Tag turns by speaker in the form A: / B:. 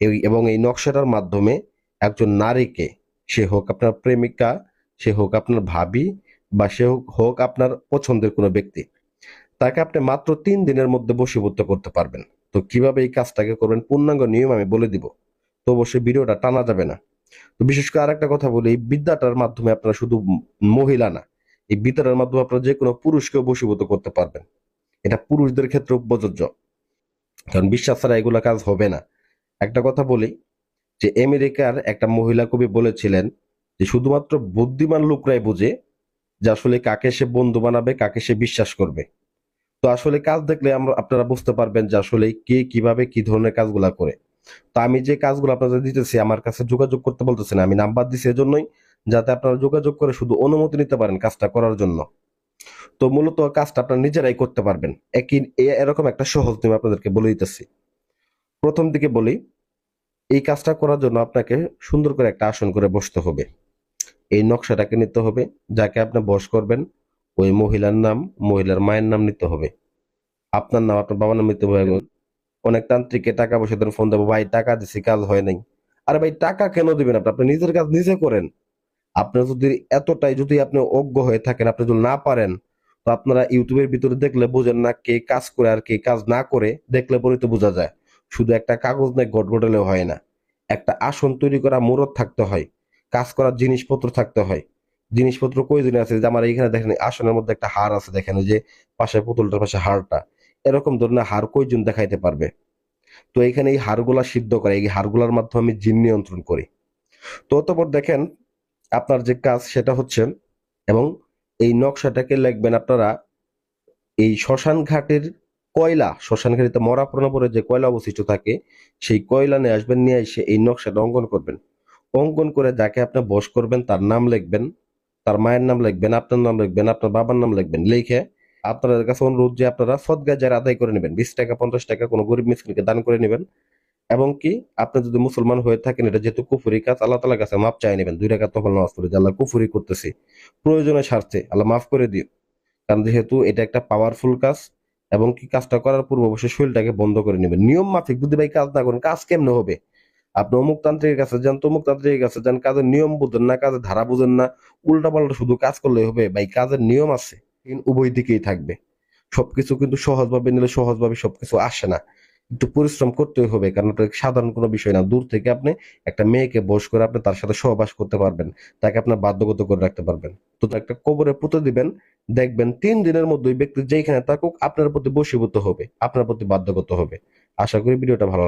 A: এই এবং এই নকশাটার মাধ্যমে একজন নারীকে সে হোক আপনার প্রেমিকা, সে হোক আপনার ভাবি বা সে হোক হোক আপনার পছন্দের কোনো ব্যক্তি, তাকে আপনি মাত্র তিন দিনের মধ্যে বশীভূত করতে পারবেন। তো কীভাবে এই কাজটাকে করবেন পূর্ণাঙ্গ নিয়ম আমি বলে দিব। তো অবশ্যই ভিডিওটা টানা যাবে না। তো বিশেষ করে আরেকটা কথা বলি, এই বিদ্যাটার মাধ্যমে আপনারা শুধু মহিলা না, এই বিদ্যাটার মাধ্যমে আপনারা যে কোনো পুরুষকেও বশীভূত করতে পারবেন। এটা পুরুষদের ক্ষেত্রে প্রযোজ্য। কারণ বিশ্বাস ছাড়া এগুলো কাজ হবে না। একটা কথা বলি, যে আমেরিকার একটা মহিলা কবি বলেছিলেন যে শুধুমাত্র বুদ্ধিমান লোকরাই বুঝে যে আসলে কাকে সে বন্ধু বানাবে, কাকে সে বিশ্বাস করবে। তো আসলে কাজ দেখলে আমরা, আপনারা বুঝতে পারবেন যে আসলে কে কীভাবে কি ধরনের কাজগুলা করে। তো আমি যে কাজগুলো আপনাদের দিতেছি, আমার কাছে যোগাযোগ করতে বলতেছেন, আমি নাম্বার দিছি এজন্যই যাতে আপনারা যোগাযোগ করে শুধু অনুমতি নিতে পারেন কাজটা করার জন্য। তো মূলত কাজটা আপনারা নিজেরাই করতে পারবেন। একই, এরকম একটা সহজ আপনাদেরকে বলে দিতেছি। প্রথম দিকে বলি, এই কাজটা করার জন্য আপনাকে সুন্দর করে একটা আসন করে বসতে হবে। এই নকশাটাকে নিতে হবে, যাকে আপনি বস করবেন, ওই মহিলার নাম, মহিলার মায়ের নাম নিতে হবে। আপনার নাম, আপনার বাবার নাম নিতে হবে। অনেক তান্ত্রিককে টাকা পয়সা ফোন দেবো, ভাই, টাকা দিছি, কাজ হয় নাই। আরে ভাই, টাকা কেন দিবেন আপনি? আপনি নিজের কাজ নিজে করেন। আপনার যদি এতটাই, যদি আপনি অজ্ঞ হয়ে থাকেন, আপনি যদি না পারেন, তো আপনারা ইউটিউবের ভিতরে দেখলে বোঝেন না কে কাজ করে আর কে কাজ না করে, দেখলে পরে তো বোঝা যায়। শুধু একটা কাগজ নেই ঘট ঘটালেও হয় না। একটা আসন তৈরি করা মুরত থাকতে হয়, কাজ করার জিনিসপত্র থাকতে হয়। জিনিসপত্র কয়দিন আছে? যে আমার এইখানে দেখেন আসনের মধ্যে একটা হার আছে, দেখেন যে পাশে পুতুলটার পাশে হারটা এরকম ধরনের হার কয়জন দেখাইতে পারবে? তো এখানে এই হাড়গুলা সিদ্ধ করে, এই হাড়গুলার মাধ্যমে আমি জিন নিয়ন্ত্রণ করি। তো অতপর দেখেন, আপনার যে কাজ সেটা হচ্ছে, এবং এই নকশাটাকে লিখবেন আপনারা, এই শ্মশান ঘাটের কয়লা শ্মশান ঘাটিতে মরা পরে যে কয়লা অবশিষ্ট থাকে, সেই কয়লা নিয়ে আসবেন, নিয়ে এসে এই নকশাটা অঙ্কন করবেন। অঙ্কন করে যাকে আপনি বস করবেন, তার নাম লিখবেন, তার মায়ের নাম লিখবেন, আপনার নাম লিখবেন, আপনার বাবার নাম লিখবেন, লিখে আপনাদের কাছে অনুরোধ যে আপনারা সদগা যারা আদায় করে নেবেন, বিশ টাকা, পঞ্চাশ টাকা কোনো গরিব মিসকিনকে দান করে নেবেন, এবং কি আপনি যদি মুসলমান হয়ে থাকেন, এটা যেহেতু কুফুরি কাজ, আল্লাহ তালার কাছে মাপ চাই নেবেন, দুই টাকা তখন নামাজ পড়ে যে আল্লাহ কুফুরি করতেছি। প্রয়োজনে স্বার্থে আল্লাহ মাফ করে দিও, কারণ যেহেতু এটা একটা পাওয়ারফুল কাজ এবং কি কাজটা করার পূর্ব অবশ্যই শরীরটাকে বন্ধ করে নেবেন। নিয়ম মাফিক যদি ভাই কাজ না করেন কাজ কেমনে হবে? আপনি অমুক তান্ত্রিকের কাছে যান তমুকতান্ত্রিকের কাছে যান, কাজের নিয়ম বুঝেন না, কাজের ধারা বুঝেন না উল্টা পাল্টা শুধু কাজ করলে হবে। ভাই, কাজের নিয়ম আছে উভয় দিকেই থাকবে। সবকিছু কিন্তু সহজভাবে নিলে সহজভাবে সবকিছু আসে না। একটু পরিশ্রম করতে হবে, কারণ এটা সাধারণ কোনো বিষয় না। দূর থেকে আপনি একটা মেয়েকে বস করে আপনি তার সাথে সহবাস করতে পারবেন, তাকে আপনার বাধ্যগত করে রাখতে পারবেন। তো একটা কবরে পুঁতে দিবেন, দেখবেন তিন দিনের মধ্যে ওই ব্যক্তি যেখানে থাকুক আপনার প্রতি বসীভূত হবে, আপনার প্রতি বাধ্যগত হবে। আশা করি ভিডিওটা ভালো